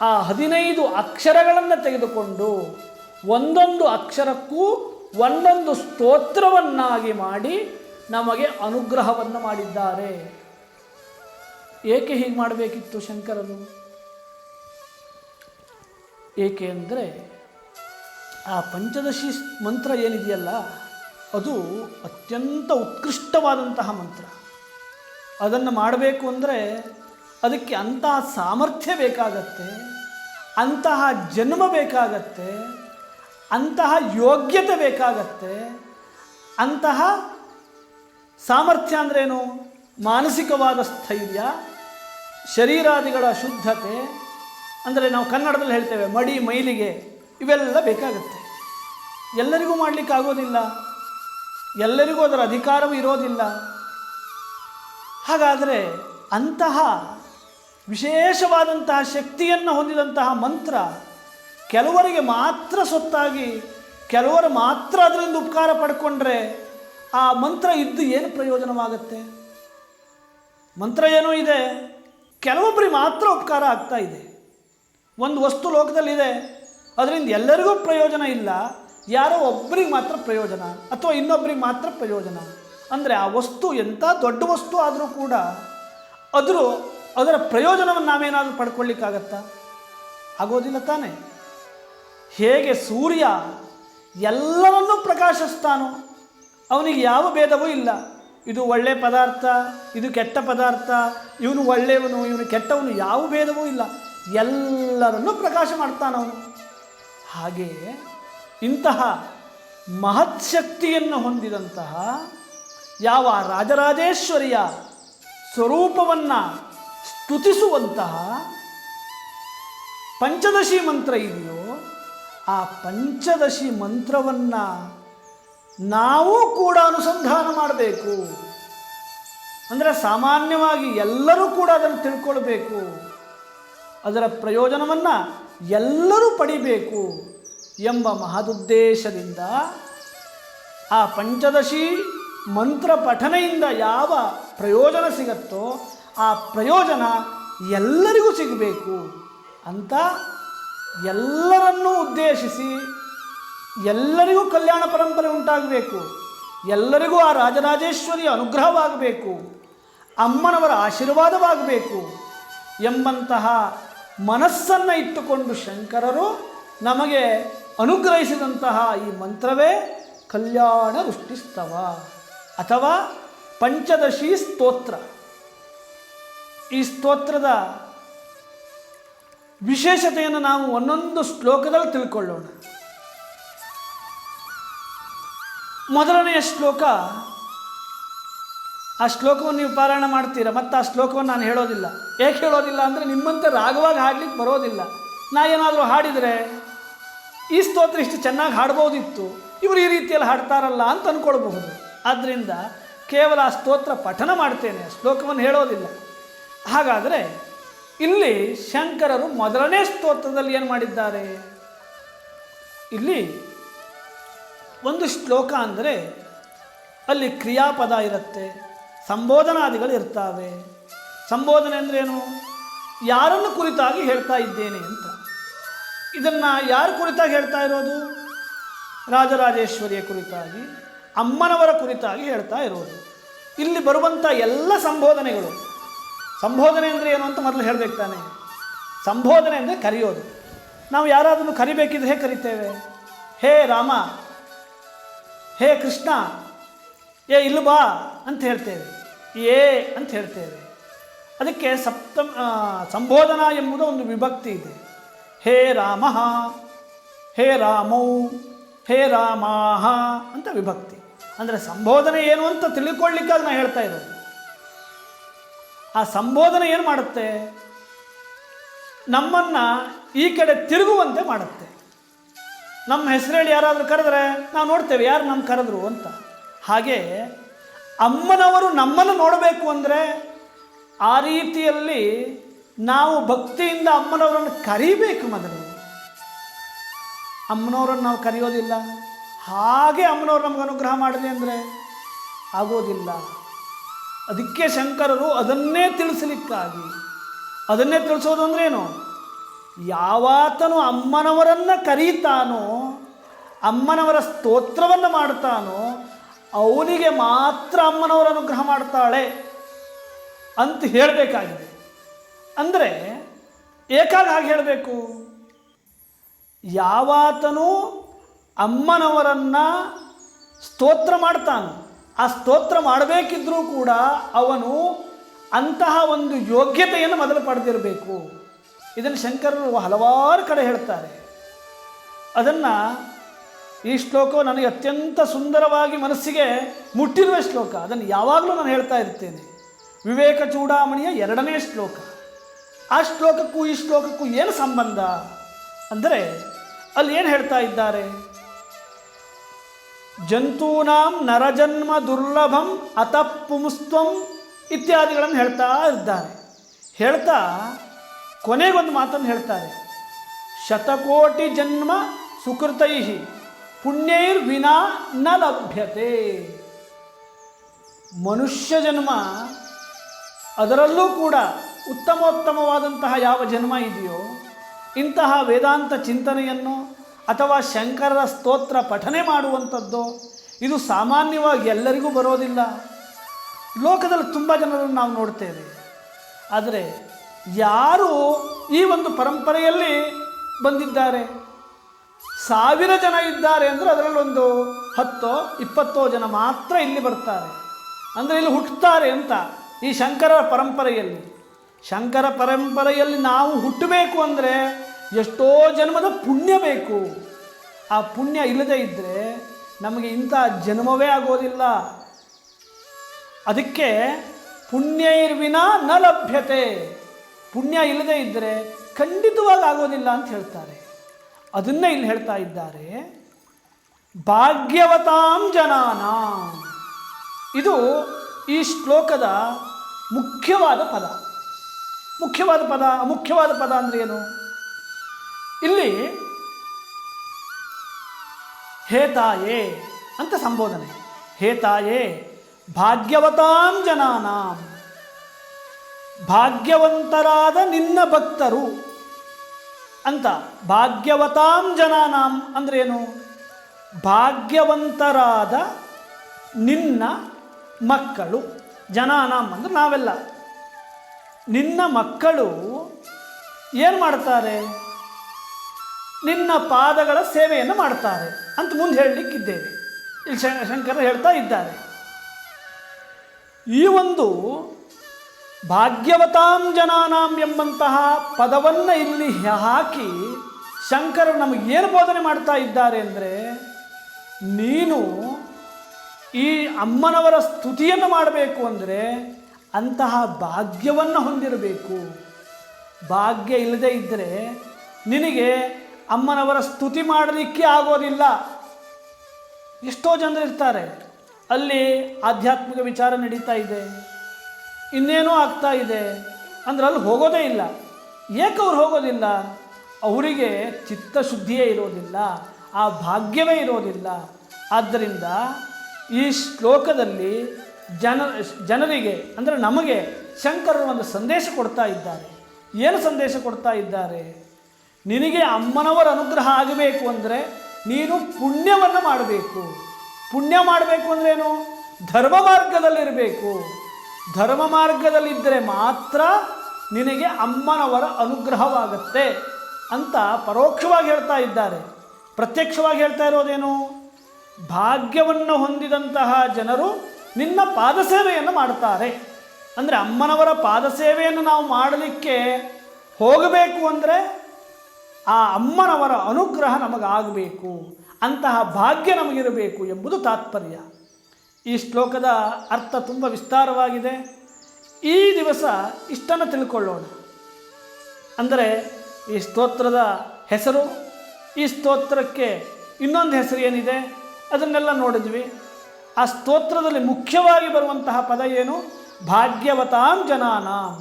ಆ ಹದಿನೈದು ಅಕ್ಷರಗಳನ್ನು ತೆಗೆದುಕೊಂಡು ಒಂದೊಂದು ಅಕ್ಷರಕ್ಕೂ ಒಂದೊಂದು ಸ್ತೋತ್ರವನ್ನಾಗಿ ಮಾಡಿ ನಮಗೆ ಅನುಗ್ರಹವನ್ನು ಮಾಡಿದ್ದಾರೆ. ಏಕೆ ಹೀಗೆ ಮಾಡಬೇಕಿತ್ತು ಶಂಕರನು? ಏಕೆ ಅಂದರೆ ಆ ಪಂಚದಶಿ ಮಂತ್ರ ಏನಿದೆಯಲ್ಲ, ಅದು ಅತ್ಯಂತ ಉತ್ಕೃಷ್ಟವಾದಂತಹ ಮಂತ್ರ. ಅದನ್ನು ಮಾಡಬೇಕು ಅಂದರೆ ಅದಕ್ಕೆ ಅಂತಹ ಸಾಮರ್ಥ್ಯ ಬೇಕಾಗತ್ತೆ, ಅಂತಹ ಜನ್ಮ ಬೇಕಾಗತ್ತೆ, ಅಂತಹ ಯೋಗ್ಯತೆ ಬೇಕಾಗತ್ತೆ, ಅಂತಹ ಸಾಮರ್ಥ್ಯ ಅಂದ್ರೇನು? ಮಾನಸಿಕವಾದ ಸ್ಥೈರ್ಯ, ಶರೀರಾದಿಗಳ ಶುದ್ಧತೆ, ಅಂದರೆ ನಾವು ಕನ್ನಡದಲ್ಲಿ ಹೇಳ್ತೇವೆ ಮಡಿ, ಮೈಲಿಗೆ, ಇವೆಲ್ಲ ಬೇಕಾಗುತ್ತೆ. ಎಲ್ಲರಿಗೂ ಮಾಡಲಿಕ್ಕೆ ಆಗೋದಿಲ್ಲ, ಎಲ್ಲರಿಗೂ ಅದರ ಅಧಿಕಾರವೂ ಇರೋದಿಲ್ಲ. ಹಾಗಾದರೆ ಅಂತಹ ವಿಶೇಷವಾದಂತಹ ಶಕ್ತಿಯನ್ನು ಹೊಂದಿದಂತಹ ಮಂತ್ರ ಕೆಲವರಿಗೆ ಮಾತ್ರ ಸೊತ್ತಾಗಿ, ಕೆಲವರು ಮಾತ್ರ ಅದರಿಂದ ಉಪಕಾರ ಪಡ್ಕೊಂಡ್ರೆ ಆ ಮಂತ್ರ ಇದ್ದು ಏನು ಪ್ರಯೋಜನವಾಗುತ್ತೆ? ಮಂತ್ರ ಏನೋ ಇದೆ ಕೆಲವೊಬ್ಬರಿಗೆ ಮಾತ್ರ ಉಪಕಾರ ಆಗ್ತಾ ಇದೆ. ಒಂದು ವಸ್ತು ಲೋಕದಲ್ಲಿದೆ, ಅದರಿಂದ ಎಲ್ಲರಿಗೂ ಪ್ರಯೋಜನ ಇಲ್ಲ, ಯಾರೋ ಒಬ್ಬರಿಗೆ ಮಾತ್ರ ಪ್ರಯೋಜನ ಅಥವಾ ಇನ್ನೊಬ್ಬರಿಗೆ ಮಾತ್ರ ಪ್ರಯೋಜನ. ಅಂದರೆ ಆ ವಸ್ತು ಎಂಥ ದೊಡ್ಡ ವಸ್ತು ಆದರೂ ಕೂಡ, ಅದ್ರ ಅದರ ಪ್ರಯೋಜನವನ್ನು ನಾವೇನಾದರೂ ಪಡ್ಕೊಳ್ಳಿಕ್ಕಾಗತ್ತಾ? ಆಗೋದಿಲ್ಲ ತಾನೆ. ಹೇಗೆ ಸೂರ್ಯ ಎಲ್ಲರನ್ನೂ ಪ್ರಕಾಶಿಸ್ತಾನೋ, ಅವನಿಗೆ ಯಾವ ಭೇದವೂ ಇಲ್ಲ. ಇದು ಒಳ್ಳೆ ಪದಾರ್ಥ, ಇದು ಕೆಟ್ಟ ಪದಾರ್ಥ, ಇವನು ಒಳ್ಳೆಯವನು, ಇವನು ಕೆಟ್ಟವನು, ಯಾವ ಭೇದವೂ ಇಲ್ಲ. ಎಲ್ಲರನ್ನೂ ಪ್ರಕಾಶ ಮಾಡ್ತಾನವನು. ಹಾಗೆಯೇ ಇಂತಹ ಮಹತ್ ಶಕ್ತಿಯನ್ನು ಹೊಂದಿದಂತಹ ಯಾವ ರಾಜರಾಜೇಶ್ವರಿಯ ಸ್ವರೂಪವನ್ನು ಸ್ತುತಿಸುವಂತಹ ಪಂಚದಶಿ ಮಂತ್ರ ಇದೆಯೋ, ಆ ಪಂಚದಶಿ ಮಂತ್ರವನ್ನು ನಾವು ಕೂಡ ಅನುಸಂಧಾನ ಮಾಡಬೇಕು. ಅಂದರೆ ಸಾಮಾನ್ಯವಾಗಿ ಎಲ್ಲರೂ ಕೂಡ ಅದನ್ನು ತಿಳ್ಕೊಳ್ಬೇಕು. ಅದರ ಪ್ರಯೋಜನವನ್ನು ಎಲ್ಲರೂ ಪಡಿಬೇಕು ಎಂಬ ಮಹದುದ್ದೇಶದಿಂದ ಆ ಪಂಚದಶಿ ಮಂತ್ರ ಪಠನೆಯಿಂದ ಯಾವ ಪ್ರಯೋಜನ ಸಿಗತ್ತೋ ಆ ಪ್ರಯೋಜನ ಎಲ್ಲರಿಗೂ ಸಿಗಬೇಕು ಅಂತ ಎಲ್ಲರನ್ನೂ ಉದ್ದೇಶಿಸಿ ಎಲ್ಲರಿಗೂ ಕಲ್ಯಾಣ ಪರಂಪರೆ ಉಂಟಾಗಬೇಕು. ಎಲ್ಲರಿಗೂ ಆ ರಾಜರಾಜೇಶ್ವರಿಯ ಅನುಗ್ರಹವಾಗಬೇಕು. ಅಮ್ಮನವರ ಆಶೀರ್ವಾದವಾಗಬೇಕು. ಎಂಬಂತಹ ಮನಸ್ಸನ್ನು ಇಟ್ಟುಕೊಂಡು ಶಂಕರರು ನಮಗೆ ಅನುಗ್ರಹಿಸಿದಂತಹ ಈ ಮಂತ್ರವೇ ಕಲ್ಯಾಣ ವೃಷ್ಟಿಸ್ತವ ಅಥವಾ ಪಂಚದಶಿ ಸ್ತೋತ್ರ. ಈ ಸ್ತೋತ್ರದ ವಿಶೇಷತೆಯನ್ನು ನಾವು ಒಂದೊಂದು ಶ್ಲೋಕದಲ್ಲಿ ತಿಳ್ಕೊಳ್ಳೋಣ. ಮೊದಲನೆಯ ಶ್ಲೋಕ, ಆ ಶ್ಲೋಕವನ್ನು ನೀವು ಪಾರಾಯಣ ಮಾಡ್ತೀರಾ? ಮತ್ತು ಆ ಶ್ಲೋಕವನ್ನು ನಾನು ಹೇಳೋದಿಲ್ಲ. ಏಕೆ ಹೇಳೋದಿಲ್ಲ ಅಂದರೆ ನಿಮ್ಮಂತೆ ರಾಗವಾಗಿ ಹಾಡ್ಲಿಕ್ಕೆ ಬರೋದಿಲ್ಲ. ನಾ ಏನಾದರೂ ಹಾಡಿದರೆ ಈ ಸ್ತೋತ್ರ ಇಷ್ಟು ಚೆನ್ನಾಗಿ ಹಾಡ್ಬೋದಿತ್ತು, ಇವರು ಈ ರೀತಿಯಲ್ಲಿ ಹಾಡ್ತಾರಲ್ಲ ಅಂತ ಅಂದ್ಕೊಳ್ಬಹುದು ಆದ್ದರಿಂದ ಕೇವಲ ಆ ಸ್ತೋತ್ರ ಪಠನ ಮಾಡ್ತೇನೆ ಶ್ಲೋಕವನ್ನು ಹೇಳೋದಿಲ್ಲ. ಹಾಗಾದರೆ ಇಲ್ಲಿ ಶಂಕರರು ಮೊದಲನೇ ಸ್ತೋತ್ರದಲ್ಲಿ ಏನು ಮಾಡಿದ್ದಾರೆ? ಇಲ್ಲಿ ಒಂದು ಶ್ಲೋಕ ಅಂದರೆ ಅಲ್ಲಿ ಕ್ರಿಯಾಪದ ಇರುತ್ತೆ, ಸಂಬೋಧನಾದಿಗಳು ಇರ್ತವೆ. ಸಂಬೋಧನೆ ಅಂದರೆ ಏನು? ಯಾರನ್ನು ಕುರಿತಾಗಿ ಹೇಳ್ತಾ ಇದ್ದೇನೆ ಅಂತ. ಇದನ್ನು ಯಾರ ಕುರಿತಾಗಿ ಹೇಳ್ತಾ ಇರೋದು? ರಾಜರಾಜೇಶ್ವರಿಯ ಕುರಿತಾಗಿ, ಅಮ್ಮನವರ ಕುರಿತಾಗಿ ಹೇಳ್ತಾ ಇರೋದು. ಇಲ್ಲಿ ಬರುವಂಥ ಎಲ್ಲ ಸಂಬೋಧನೆಗಳು ಸಂಬೋಧನೆ ಅಂದರೆ ಏನು ಅಂತ ಮೊದಲು ಹೇಳಬೇಕು ತಾನೆ. ಸಂಬೋಧನೆ ಅಂದರೆ ಕರೆಯೋದು. ನಾವು ಯಾರಾದರೂ ಕರಿಬೇಕಿದ್ರೆ ಹೇಗೆ ಕರಿತೇವೆ? ಹೇ ರಾಮ, ಹೇ ಕೃಷ್ಣ, ಏ ಇಲ್ಲ ಬಾ ಅಂತ ಹೇಳ್ತೇವೆ. ಏ ಅಂತ ಹೇಳ್ತೇವೆ. ಅದಕ್ಕೆ ಸಪ್ತಮ ಸಂಬೋಧನಾ ಎಂಬುದು ಒಂದು ವಿಭಕ್ತಿ ಇದೆ. ಹೇ ರಾಮ, ಹೇ ರಾಮೌ, ಹೇ ರಾಮಾಹ ಅಂತ ವಿಭಕ್ತಿ. ಅಂದರೆ ಸಂಬೋಧನೆ ಏನು ಅಂತ ತಿಳ್ಕೊಳ್ಳಿಕ್ಕಾಗಿ ನಾನು ಹೇಳ್ತಾ ಇರೋದು. ಆ ಸಂಬೋಧನೆ ಏನು ಮಾಡುತ್ತೆ? ನಮ್ಮನ್ನು ಈ ಕಡೆ ತಿರುಗುವಂತೆ ಮಾಡುತ್ತೆ. ನಮ್ಮ ಹೆಸರೇಳಿ ಯಾರಾದರೂ ಕರೆದ್ರೆ, ನಾವು ನೋಡ್ತೇವೆ, ಯಾರು ನಮ್ಮ ಕರೆದ್ರು ಅಂತ. ಹಾಗೆ ಅಮ್ಮನವರು ನಮ್ಮನ್ನು ನೋಡಬೇಕು ಅಂದರೆ ಆ ರೀತಿಯಲ್ಲಿ ನಾವು ಭಕ್ತಿಯಿಂದ ಅಮ್ಮನವರನ್ನು ಕರಿಬೇಕು ಮೊದಲು. ಅಮ್ಮನವರನ್ನು ನಾವು ಕರೆಯೋದಿಲ್ಲ. ಹಾಗೆ ಅಮ್ಮನವ್ರು ನಮ್ಗೆ ಅನುಗ್ರಹ ಮಾಡಿದೆ ಅಂದರೆ ಆಗೋದಿಲ್ಲ. ಅದಕ್ಕೆ ಶಂಕರರು ಅದನ್ನೇ ತಿಳಿಸಲಿಕ್ಕಾಗಿ. ಅದನ್ನೇ ತಿಳಿಸೋದು ಅಂದ್ರೇನು? ಯಾವಾತನು ಅಮ್ಮನವರನ್ನು ಕರೀತಾನೋ, ಅಮ್ಮನವರ ಸ್ತೋತ್ರವನ್ನು ಮಾಡ್ತಾನೋ, ಅವನಿಗೆ ಮಾತ್ರ ಅಮ್ಮನವರ ಅನುಗ್ರಹ ಮಾಡ್ತಾಳೆ ಅಂತ ಹೇಳಬೇಕಾಗಿದೆ. ಅಂದರೆ ಏಕಾಗ ಹಾಗೆ ಹೇಳಬೇಕು? ಯಾವಾತನು ಅಮ್ಮನವರನ್ನು ಸ್ತೋತ್ರ ಮಾಡ್ತಾನೋ ಆ ಸ್ತೋತ್ರ ಮಾಡಬೇಕಿದ್ರೂ ಕೂಡ ಅವನು ಅಂತಹ ಒಂದು ಯೋಗ್ಯತೆಯನ್ನು ಮೊದಲು ಪಡೆದಿರಬೇಕು. ಇದನ್ನು ಶಂಕರರು ಹಲವಾರು ಕಡೆ ಹೇಳ್ತಾರೆ. ಅದನ್ನು ಈ ಶ್ಲೋಕವು ನನಗೆ ಅತ್ಯಂತ ಸುಂದರವಾಗಿ ಮನಸ್ಸಿಗೆ ಮುಟ್ಟಿರುವ ಶ್ಲೋಕ. ಅದನ್ನು ಯಾವಾಗಲೂ ನಾನು ಹೇಳ್ತಾ ಇರ್ತೇನೆ. ವಿವೇಕ ಚೂಡಾಮಣಿಯ ಎರಡನೇ ಶ್ಲೋಕ. ಆ ಶ್ಲೋಕಕ್ಕೂ ಈ ಶ್ಲೋಕಕ್ಕೂ ಏನು ಸಂಬಂಧ? ಅಂದರೆ ಅಲ್ಲಿ ಏನು ಹೇಳ್ತಾ ಇದ್ದಾರೆ? ಜಂತೂನಾಂ ನರಜನ್ಮ ದುರ್ಲಭಂ ಅತಪುಂಸ್ತ್ವಂ ಇತ್ಯಾದಿಗಳನ್ನು ಹೇಳ್ತಾ ಇದ್ದಾರೆ. ಹೇಳ್ತಾ ಕೊನೆಗೊಂದು ಮಾತನ್ನು ಹೇಳ್ತಾರೆ. ಶತಕೋಟಿ ಜನ್ಮ ಸುಕೃತೈ ಪುಣ್ಯೈರ್ ವಿನಾ ನ ಲಭ್ಯತೆ. ಮನುಷ್ಯ ಜನ್ಮ ಅದರಲ್ಲೂ ಕೂಡ ಉತ್ತಮೋತ್ತಮವಾದಂತಹ ಯಾವ ಜನ್ಮ ಇದೆಯೋ ಇಂತಹ ವೇದಾಂತ ಚಿಂತನೆಯನ್ನು ಅಥವಾ ಶಂಕರರ ಸ್ತೋತ್ರ ಪಠನೆ ಮಾಡುವಂಥದ್ದು, ಇದು ಸಾಮಾನ್ಯವಾಗಿ ಎಲ್ಲರಿಗೂ ಬರೋದಿಲ್ಲ. ಲೋಕದಲ್ಲಿ ತುಂಬ ಜನರನ್ನು ನಾವು ನೋಡ್ತೇವೆ. ಆದರೆ ಯಾರು ಈ ಒಂದು ಪರಂಪರೆಯಲ್ಲಿ ಬಂದಿದ್ದಾರೆ? ಸಾವಿರ ಜನ ಇದ್ದಾರೆ ಅಂದರೆ ಅದರಲ್ಲೊಂದು ಹತ್ತೋ ಇಪ್ಪತ್ತೋ ಜನ ಮಾತ್ರ ಇಲ್ಲಿ ಬರ್ತಾರೆ. ಅಂದರೆ ಇಲ್ಲಿ ಹುಟ್ಟುತ್ತಾರೆ ಅಂತ ಈ ಶಂಕರ ಪರಂಪರೆಯಲ್ಲಿ. ಶಂಕರ ಪರಂಪರೆಯಲ್ಲಿ ನಾವು ಹುಟ್ಟಬೇಕು ಅಂದರೆ ಎಷ್ಟೋ ಜನ್ಮದ ಪುಣ್ಯ ಬೇಕು. ಆ ಪುಣ್ಯ ಇಲ್ಲದೇ ಇದ್ದರೆ ನಮಗೆ ಇಂಥ ಜನ್ಮವೇ ಆಗೋದಿಲ್ಲ. ಅದಕ್ಕೆ ಪುಣ್ಯೈರ್ವಿನ ನ ಲಭ್ಯತೆ. ಪುಣ್ಯ ಇಲ್ಲದೇ ಇದ್ದರೆ ಖಂಡಿತವಾಗಿ ಆಗೋದಿಲ್ಲ ಅಂತ ಹೇಳ್ತಾರೆ. ಅದನ್ನೇ ಇಲ್ಲಿ ಹೇಳ್ತಾ ಇದ್ದಾರೆ. ಭಾಗ್ಯವತಾಂ ಜನಾನ. ಇದು ಈ ಶ್ಲೋಕದ ಮುಖ್ಯವಾದ ಪದ. ಮುಖ್ಯವಾದ ಪದ ಮುಖ್ಯವಾದ ಪದ ಅಂದರೆ ಏನು? ಇಲ್ಲಿ ಹೇ ತಾಯೇ ಅಂತ ಸಂಬೋಧನೆ. ಹೇ ತಾಯೇ ಭಾಗ್ಯವತಾಂ ಜನಾನಾಂ. ಭಾಗ್ಯವಂತರಾದ ನಿನ್ನ ಭಕ್ತರು ಅಂತ. ಭಾಗ್ಯವತಾಂ ಜನಾನಾಂ ಅಂದ್ರೇನು ಭಾಗ್ಯವಂತರಾದ ನಿನ್ನ ಮಕ್ಕಳು. ಜನಾನಾಂ ಅಂದ್ರೆ ನಾವೆಲ್ಲ. ನಿನ್ನ ಮಕ್ಕಳು ಏನು ಮಾಡ್ತಾರೆ? ನಿನ್ನ ಪಾದಗಳ ಸೇವೆಯನ್ನು ಮಾಡ್ತಾರೆ ಅಂತ ಮುಂದೆ ಹೇಳಲಿಕ್ಕಿದ್ದೇವೆ. ಇಲ್ಲಿ ಶಂಕರ ಹೇಳ್ತಾ ಇದ್ದಾರೆ. ಈ ಒಂದು ಭಾಗ್ಯವತಾಂ ಜನಾನಾಂ ಎಂಬಂತಹ ಪದವನ್ನು ಇಲ್ಲಿ ಹಾಕಿ ಶಂಕರ ನಮಗೇನು ಬೋಧನೆ ಮಾಡ್ತಾ ಇದ್ದಾರೆ ಅಂದರೆ, ನೀನು ಈ ಅಮ್ಮನವರ ಸ್ತುತಿಯನ್ನು ಮಾಡಬೇಕು ಅಂದರೆ ಅಂತಹ ಭಾಗ್ಯವನ್ನು ಹೊಂದಿರಬೇಕು. ಭಾಗ್ಯ ಇಲ್ಲದೆ ಇದ್ದರೆ ನಿನಗೆ ಅಮ್ಮನವರ ಸ್ತುತಿ ಮಾಡಲಿಕ್ಕೆ ಆಗೋದಿಲ್ಲ. ಎಷ್ಟೋ ಜನರು ಇರ್ತಾರೆ. ಅಲ್ಲಿ ಆಧ್ಯಾತ್ಮಿಕ ವಿಚಾರ ನಡೀತಾ ಇದೆ. ಇನ್ನೇನೋ ಆಗ್ತಾ ಇದೆ. ಅಂದ್ರೆ ಅಲ್ಲಿ ಹೋಗೋದೇ ಇಲ್ಲ. ಏಕೆ ಅವ್ರು ಹೋಗೋದಿಲ್ಲ? ಅವರಿಗೆ ಚಿತ್ತಶುದ್ಧಿಯೇ ಇರೋದಿಲ್ಲ. ಆ ಭಾಗ್ಯವೇ ಇರೋದಿಲ್ಲ. ಆದ್ದರಿಂದ ಈ ಶ್ಲೋಕದಲ್ಲಿ ಜನ, ಜನರಿಗೆ, ಅಂದರೆ ನಮಗೆ ಶಂಕರರು ಒಂದು ಸಂದೇಶ ಕೊಡ್ತಾ ಇದ್ದಾರೆ. ಏನು ಸಂದೇಶ ಕೊಡ್ತಾ ಇದ್ದಾರೆ? ನಿನಗೆ ಅಮ್ಮನವರ ಅನುಗ್ರಹ ಆಗಬೇಕು ಅಂದರೆ ನೀನು ಪುಣ್ಯವನ್ನು ಮಾಡಬೇಕು. ಪುಣ್ಯ ಮಾಡಬೇಕು ಅಂದ್ರೇನು ಧರ್ಮ ಮಾರ್ಗದಲ್ಲಿರಬೇಕು ಧರ್ಮ ಮಾರ್ಗದಲ್ಲಿದ್ದರೆ ಮಾತ್ರ ನಿನಗೆ ಅಮ್ಮನವರ ಅನುಗ್ರಹವಾಗುತ್ತೆ ಅಂತ ಪರೋಕ್ಷವಾಗಿ ಹೇಳ್ತಾ ಇದ್ದಾರೆ. ಪ್ರತ್ಯಕ್ಷವಾಗಿ ಹೇಳ್ತಾ ಇರೋದೇನು? ಭಾಗ್ಯವನ್ನು ಹೊಂದಿದಂತಹ ಜನರು ನಿನ್ನ ಪಾದಸೇವೆಯನ್ನು ಮಾಡ್ತಾರೆ. ಅಂದರೆ ಅಮ್ಮನವರ ಪಾದಸೇವೆಯನ್ನು ನಾವು ಮಾಡಲಿಕ್ಕೆ ಹೋಗಬೇಕು ಅಂದರೆ ಆ ಅಮ್ಮನವರ ಅನುಗ್ರಹ ನಮಗಾಗಬೇಕು, ಅಂತಹ ಭಾಗ್ಯ ನಮಗಿರಬೇಕು ಎಂಬುದು ತಾತ್ಪರ್ಯ. ಈ ಶ್ಲೋಕದ ಅರ್ಥ ತುಂಬ ವಿಸ್ತಾರವಾಗಿದೆ. ಈ ದಿವಸ ಇಷ್ಟನ್ನು ತಿಳ್ಕೊಳ್ಳೋಣ. ಅಂದರೆ ಈ ಸ್ತೋತ್ರದ ಹೆಸರು, ಈ ಸ್ತೋತ್ರಕ್ಕೆ ಇನ್ನೊಂದು ಹೆಸರು ಏನಿದೆ ಅದನ್ನೆಲ್ಲ ನೋಡಿದ್ವಿ. ಆ ಸ್ತೋತ್ರದಲ್ಲಿ ಮುಖ್ಯವಾಗಿ ಬರುವಂತಹ ಪದ ಏನು? ಭಾಗ್ಯವತಾಂ ಜನಾನಾಂ.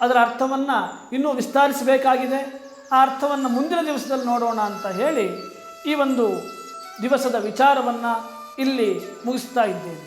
ಅದರ ಅರ್ಥವನ್ನು ಇನ್ನೂ ವಿಸ್ತರಿಸಬೇಕಾಗಿದೆ. ಆ ಅರ್ಥವನ್ನು ಮುಂದಿನ ದಿವಸದಲ್ಲಿ ನೋಡೋಣ ಅಂತ ಹೇಳಿ ಈ ಒಂದು ದಿವಸದ ವಿಚಾರವನ್ನು ಇಲ್ಲಿ ಮುಗಿಸ್ತಾ ಇದ್ದೇನೆ.